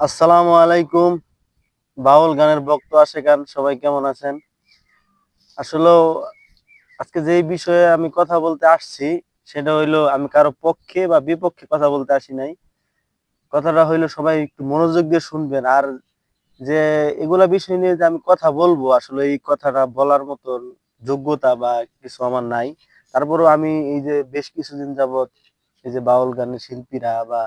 আসসালামু আলাইকুম। বাউল গানের বক্ত গান সবাই কেমন আছেন? আসলে আজকে যে বিষয়ে আমি কথা বলতে আসছি, সেটা হইল আমি কারও পক্ষে বা বিপক্ষে কথা বলতে আসি নাই। কথাটা হইল সবাই একটু মনোযোগ দিয়ে শুনবেন। আর যে এগুলা বিষয় নিয়ে যে আমি কথা বলব, আসলে এই কথাটা বলার মতন যোগ্যতা বা কিছু আমার নাই। তারপরেও আমি এই যে বেশ কিছুদিন যাবত এই যে বাউল গানের শিল্পীরা বা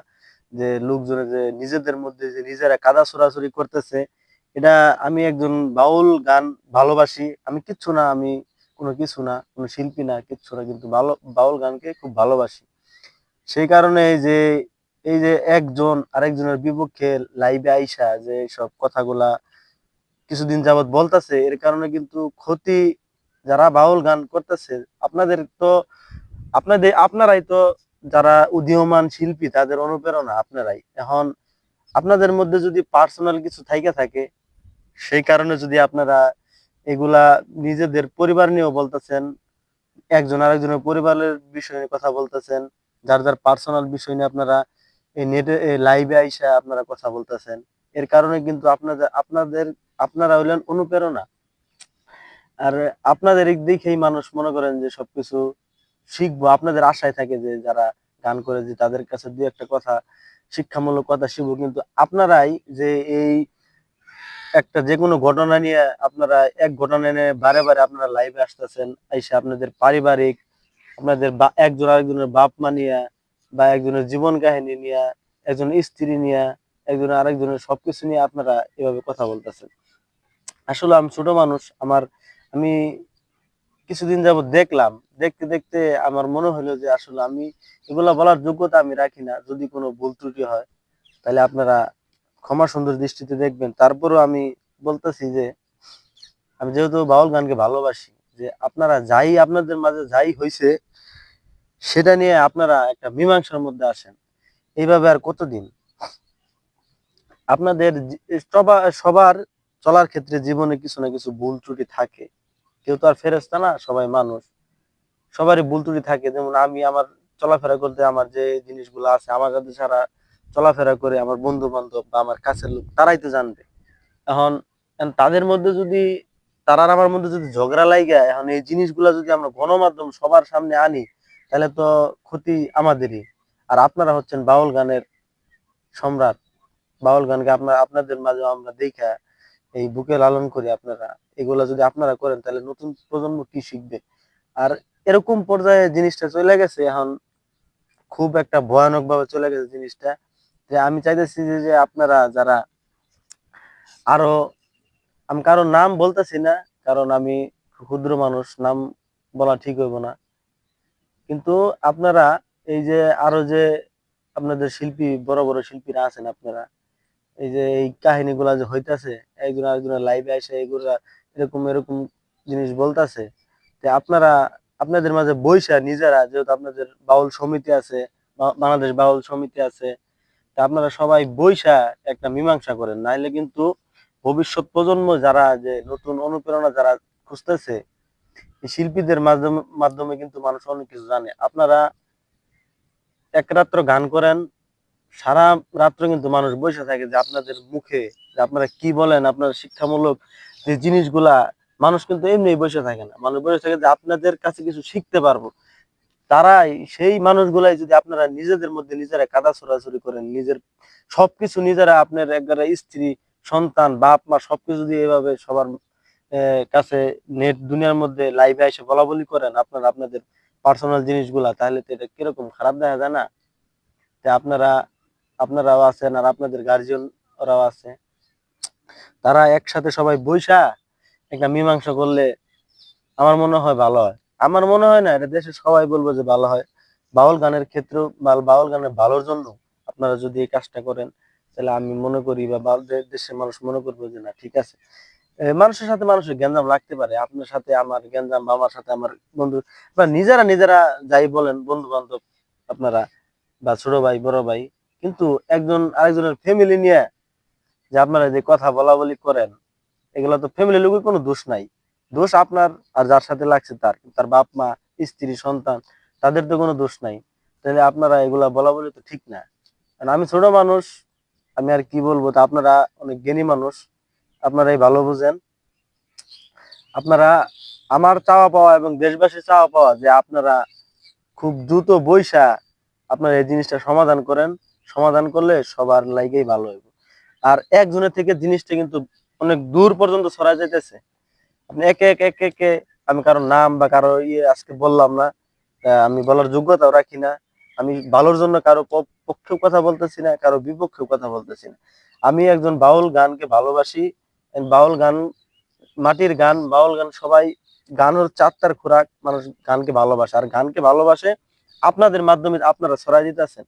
যে লোকজনে যে নিজেদের মধ্যে যে নিজেরা কাদা ছোড়াছুরি করতেছে, এটা আমি একজন বাউল গান ভালোবাসি। আমি কিচ্ছু না, আমি কোনো কিছু না, কোনো শিল্পী না, কিচ্ছু না, কিন্তু ভালো, বাউল গানকে খুব ভালোবাসি। সেই কারণে যে, এই যে একজন আরেকজনের বিপক্ষে লাইভে আইসা যে সব কথাগুলা কিছুদিন যাবত বলতেছে, এর কারণে কিন্তু ক্ষতি যারা বাউল গান করতেছে, আপনাদের তো, আপনাদের, আপনারাই তো যারা উদীয়মান শিল্পী, তাদের অনুপ্রেরণা আপনারাই। এখন আপনাদের মধ্যে যদি পার্সোনাল কিছু থাইকা থাকে, সেই কারণে যদি আপনারা এগুলা নিজেদের পরিবার নিয়েও বলতেছেন, একজন আরেকজনের পরিবারের বিষয় নিয়ে কথা বলতেছেন, যার যার পার্সোনাল বিষয় নিয়ে আপনারা এই নেটে লাইভে আইসা আপনারা কথা বলতেছেন, এর কারণে কিন্তু আপনাদের আপনাদের, আপনারা হইলেন অনুপ্রেরণা। আর আপনাদের দেখেই মানুষ মনে করেন যে সবকিছু শিখব, আপনাদের আশায় থাকে যে যারা গান করে যে তাদের কাছে দুই একটা কথা, শিক্ষামূলক কথা শিখব, কিন্তু আপনারাই যে এই একটা যে কোনো ঘটনা নিয়ে আপনারা এক ঘটনা নিয়ে বারে বারে আপনারা লাইভে আসতেছেন, এসে আপনাদের পারিবারিক, আপনাদের একজন আরেকজনের বাপ মা নিয়ে বা একজনের জীবন কাহিনী নিয়ে, একজন স্ত্রী নিয়ে, একজন আরেকজনের সবকিছু নিয়ে আপনারা এভাবে কথা বলতেছেন। আসলে আমি ছোট মানুষ, আমার, আমি কিছুদিন যাব দেখলাম, দেখতে দেখতে আমার মনে হলো যে আসলে আমি এগুলা বলার যোগ্যতা আমি রাখি না, যদি কোনো ভুল ত্রুটি হয়, তাহলে আপনারা ক্ষমা সুন্দর দৃষ্টিতে দেখবেন। তারপরেও আমি বলতেছি যে, আমি যেহেতু বাউল গানকে ভালোবাসি, যে আপনারা যাই আপনাদের মাঝে যাই হয়েছে সেটা নিয়ে আপনারা একটা মীমাংসার মধ্যে আসেন এইভাবে আর কতদিন? আপনাদের সবার চলার ক্ষেত্রে জীবনে কিছু না কিছু ভুল ত্রুটি থাকে। কেউ তো আর ফেরেস্তা না, সবাই মানুষ। সবারই ভুল ত্রুটি থাকে। যেমন আমি আমার চলাফেরা করতে আমার যে জিনিসগুলো আছে আমার কাছে সারা চলাফেরা করে আমার বন্ধু বান্ধব বা আমার কাছের লোক, তারাই তো জানবে। এখন তাদের মধ্যে যদি, তারা আমার মধ্যে যদি ঝগড়া লাইগা, এখন এই জিনিসগুলো যদি আমরা গণমাধ্যম সবার সামনে আনি, তাহলে তো ক্ষতি আমাদেরই। আর আপনারা হচ্ছেন বাউল গানের সম্রাট। বাউল গানকে আপনার, আপনাদের মাঝে আমরা দেখা। এই বুকে লালন করি আপনারা এগুলা যদি আপনারা করেন, তাহলে নতুন প্রজন্ম কি শিখবে? আর এরকম পর্যায়ে জিনিসটা চলে গেছে, এখন খুব একটা ভয়ানক ভাবে চলে গেছে জিনিসটা, যে আমি চাইতেছি যে আপনারা যারা আরও, আমি কারও নাম বলতেছি না, কারণ আমি ক্ষুদ্র মানুষ, নাম বলা ঠিক হইব না। কিন্তু আপনারা এই যে আরও যে আপনাদের শিল্পী, বড় বড় শিল্পীরা আছেন আপনারা এই যে এই কাহিনীগুলা যে হইতাছে একজন আরেকজনের লাইভে এসে এগুলা এরকম এরকম জিনিস বলতাছে আপনারা, আপনাদের মাঝে বইসা নিজেরা, যেহেতু আপনাদের বাউল সমিতি আছে বাংলাদেশ বাউল সমিতি আছে, তা আপনারা সবাই বইসা একটা মীমাংসা করেন। নাইলে কিন্তু ভবিষ্যৎ প্রজন্ম যারা যে নতুন অনুপ্রেরণা যারা খুঁজতেছে শিল্পীদের মাধ্যমে মাধ্যমে কিন্তু মানুষ অনেক কিছু জানে। আপনারা এক রাত্র গান করেন সারা রাত্র কিন্তু মানুষ বসে থাকে যে আপনাদের মুখে, যে আপনারা কি বলেন, আপনার শিক্ষামূলক যে জিনিসগুলা, মানুষ কিন্তু এমনি বসে থাকে না। মানুষ বসে থাকে যে আপনাদের কাছে কিছু শিখতে পারব। তারাই, সেই মানুষগুলাই যদি আপনারা নিজেদের মধ্যে নিজেরা কাদা ছোড়াছুরি করেন, নিজের সবকিছু নিজেরা আপনার একবারে স্ত্রী, সন্তান, বাপ, মা, সবকিছু দিয়ে এভাবে সবার কাছে নেট দুনিয়ার মধ্যে লাইভে এসে বলা বলি করেন, আপনারা আপনাদের পার্সোনাল জিনিসগুলা, তাহলে তো এটা কীরকম খারাপ দেখা যায় না? আপনারা আপনারাও আছেন আর আপনাদের গার্জিয়ান ওরাও আছে। তারা একসাথে সবাই বইসা একটা মীমাংসা করলে আমার মনে হয় ভালো হয়। আমার মনে হয় না, এটা দেশের সবাই বলব যে ভালো হয়। বাউল গানের ক্ষেত্রে বা বাউল গানের ভালোর জন্য আপনারা যদি এই কাজটা করেন, তাহলে আমি মনে করি বা দেশের মানুষ মনে করব যে না, ঠিক আছে। মানুষের সাথে মানুষের গ্যাঞ্জাম লাগতে পারে। আপনার সাথে আমার গ্যাঞ্জাম বা আমার সাথে আমার বন্ধু বা নিজেরা নিজেরা যাই বলেন বন্ধু বান্ধব আপনারা বা ছোট ভাই, বড় ভাই কিন্তু একজন আরেকজনের ফ্যামিলি নিয়ে যে আপনারা যে কথা বলা বলি করেন, এগুলো তো ফ্যামিলি লোকের কোনো দোষ নাই। দোষ আপনার আর যার সাথে লাগছে তার তার বাপ, মা, স্ত্রী, সন্তান, তাদের তো কোনো দোষ নাই। তাহলে আপনারা এগুলা বলা বলি তো ঠিক না। কারণ আমি ছোট মানুষ, আমি আর কি বলব, তা আপনারা অনেক জ্ঞানী মানুষ, আপনারাই ভালো বুঝেন। আপনারা আমার চাওয়া পাওয়া এবং দেশবাসীর চাওয়া পাওয়া যে আপনারা খুব দ্রুত বৈশা আপনারা এই জিনিসটা সমাধান করেন। সমাধান করলে সবার লাইগেই ভালো হবে আর একজনের থেকে জিনিসটা কিন্তু অনেক দূর পর্যন্ত ছড়া যাইতেছে। আপনি একে একে একে একে আমি কারও নাম বা কারও ইয়ে আজকে বললাম না আমি বলার যোগ্যতাও রাখি না। আমি ভালোর জন্য কারও পক্ষেও কথা বলতেছি না, কারও বিপক্ষেও কথা বলতেছি না। আমি একজন বাউল গানকে ভালোবাসি বাউল গান, মাটির গান, বাউল গান সবাই গানের চারটার খোরাক মানুষ গানকে ভালোবাসে। আর গানকে ভালোবাসে আপনাদের মাধ্যমে আপনারা ছড়াই দিতেছেন।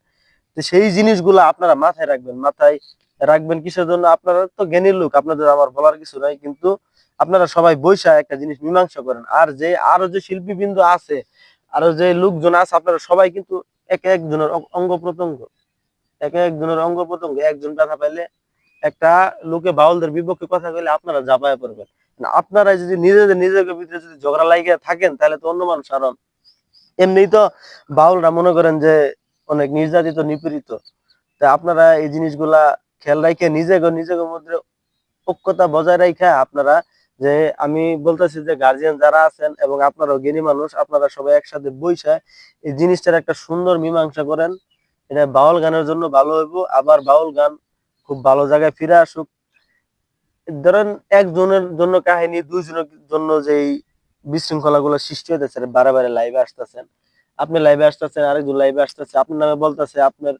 তো সেই জিনিসগুলো আপনারা মাথায় রাখবেন মাথায় রাখবেন কিসের জন্য? আপনারা তো জ্ঞানীর লোক, আপনাদের আমার বলার কিছু নাই, কিন্তু আপনারা সবাই বৈশা একটা জিনিস মীমাংসা করেন। আর যে, আরও যে শিল্পীবৃন্দ আছে, আরও যে লোকজন আছে, আপনারা সবাই কিন্তু এক একজনের অঙ্গ প্রত্যঙ্গ। এক একজনের অঙ্গ প্রত্যঙ্গ, একজন ব্যথা পাইলে একটা লোকে বাউলদের বিপক্ষে কথা কইলে আপনারা জাপায় পড়বেন। আপনারা যদি নিজেদের নিজেদের ভিতরে যদি ঝগড়া লাগিয়ে থাকেন, তাহলে তো অন্য মানুষ আরও এমনি তো বাউলরা মনে করেন যে অনেক নির্যাতিত, নিপীড়িত। তা আপনারা এই জিনিসগুলা খেয়াল রাখে নিজেকে নিজেদের মধ্যে ঐক্যতা বজায় রাখা আপনারা যে আমি বলতেছি যে গার্জিয়ান যারা আছেন এবং আপনারাও জ্ঞানী মানুষ, আপনারা সবাই একসাথে বইসা এই জিনিসটার একটা সুন্দর মীমাংসা করেন। এটা বাউল গানের জন্য ভালো হইব, আবার বাউল গান খুব ভালো জায়গায় ফিরে আসুক। ধরেন একজনের জন্য কাহিনী, দুইজনের জন্য যেই বিশৃঙ্খলা গুলো সৃষ্টি হইতেছে, বারে বারে লাইভে আসতেছেন। আপনি লাইভে আসতেছেন, আরেকজন লাইভে আসতেছে, আপনার নামে বলতেছে, আপনার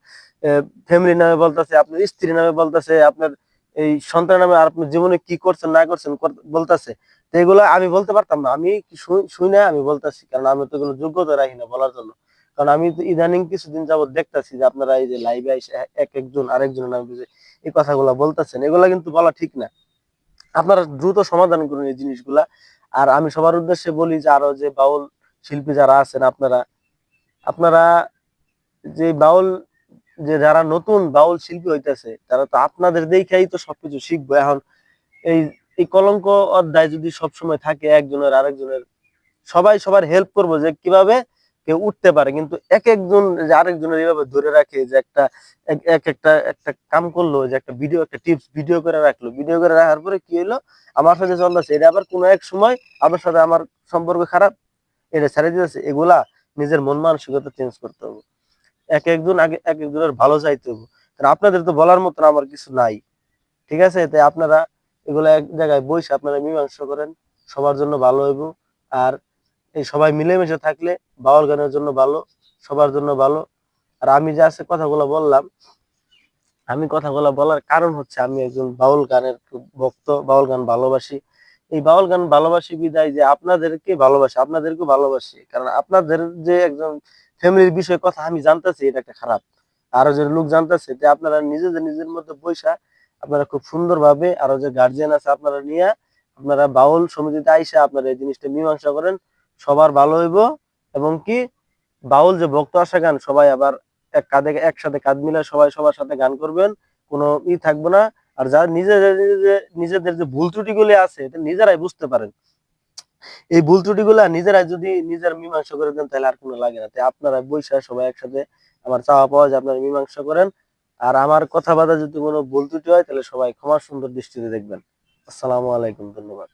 ফ্যামিলি নামে বলতেছে, আপনার স্ত্রী নামে বলতেছে, আপনার এই সন্তান নামে আর আপনার জীবনে কি করছেন, না করছেন বলতেছে। তো এগুলো আমি বলতে পারতাম না। আমি শুই- না আমি বলতেছি, কারণ আমি তো এগুলো যোগ্যতা রাখি না বলার জন্য। কারণ আমি তো ইদানিং কিছুদিন যাবত দেখতাছি যে আপনারা এই যে লাইভে এসে এক একজন, আরেকজনের নামে যে এই কথাগুলো বলতেছেন, এগুলা কিন্তু বলা ঠিক না। আপনারা দ্রুত সমাধান করুন এই জিনিসগুলা। আর আমি সবার উদ্দেশ্যে বলি যে আরও যে বাউল শিল্পী যারা আছেন আপনারা আপনারা যে বাউল, যে যারা নতুন বাউল শিল্পী হইতেছে, তারা তো আপনাদের দেখেই তো সবকিছু শিখব। এখন এই এই কলঙ্ক অধ্যায় যদি সবসময় থাকে, একজনের আরেকজনের, সবাই সবার হেল্প করব যে কীভাবে কেউ উঠতে পারে। কিন্তু এক একজন যে আরেকজনের এইভাবে ধরে রাখে যে একটা, এক এক একটা একটা কাম করল, যে একটা ভিডিও একটা টিপস ভিডিও করে রাখল। ভিডিও করে রাখার পরে কি হলো আমার সাথে চলতেছে। এটা আবার কোনো এক সময় আমার সাথে আমার সম্পর্ক খারাপ, এটা ছেড়ে দিতেছে। এগুলা নিজের মন মানসিকতা চেঞ্জ করতে হবে। এক একজন আগে, এক একজনের ভালো চাইতে হবে। কারণ আপনাদের তো বলার মতন আমার কিছু নাই। ঠিক আছে? তাই আপনারা এগুলো এক জায়গায় বসে আপনারা মীমাংসা করেন। সবার জন্য ভালো হইব। আর এই সবাই মিলেমিশে থাকলে বাউল গানের জন্য ভালো, সবার জন্য ভালো। আর আমি যে আছে কথাগুলো বললাম, আমি কথাগুলো বলার কারণ হচ্ছে আমি একজন বাউল গানের ভক্ত, বাউল গান ভালোবাসি। এই বাউল গান ভালোবাসি বিদায় যে আপনাদেরকে ভালোবাসি আপনাদেরকে ভালোবাসি। কারণ আপনাদের যে একজন ফ্যামিলির বিষয়ে কথা আমি জানতেছি, এটা একটা খারাপ। আরও যে লোক জানতেছে যে আপনারা নিজেদের নিজের মধ্যে বৈশা আপনারা খুব সুন্দর ভাবে আরও যে গার্জিয়ান আছে আপনারা নিয়ে আপনারা বাউল সমিতিতে আইসা আপনারা এই জিনিসটা মীমাংসা করেন, সবার ভালো হইব এবং কি বাউল যে ভক্ত আসা গান সবাই আবার এক কাঁধে একসাথে কাঁধ মিলে সবাই সবার সাথে গান করবেন, কোনো ই থাকবে না। আর যারা নিজেদের নিজেদের যে ভুল ত্রুটিগুলি আছে, এটা নিজেরাই বুঝতে পারেন। এই ভুল ত্রুটিগুলা নিজেরাই যদি নিজের মীমাংসা করে দেন, তাহলে আর কোনো লাগে না। তাই আপনারা বৈশাখ সবাই একসাথে আমার চাওয়া পাওয়া যে আপনারা মীমাংসা করেন। আর আমার কথা বাদা যদি কোনো ভুল ত্রুটি হয়, তাহলে সবাই ক্ষমা সুন্দর দৃষ্টিতে দেখবেন। আসসালামু আলাইকুম, ধন্যবাদ।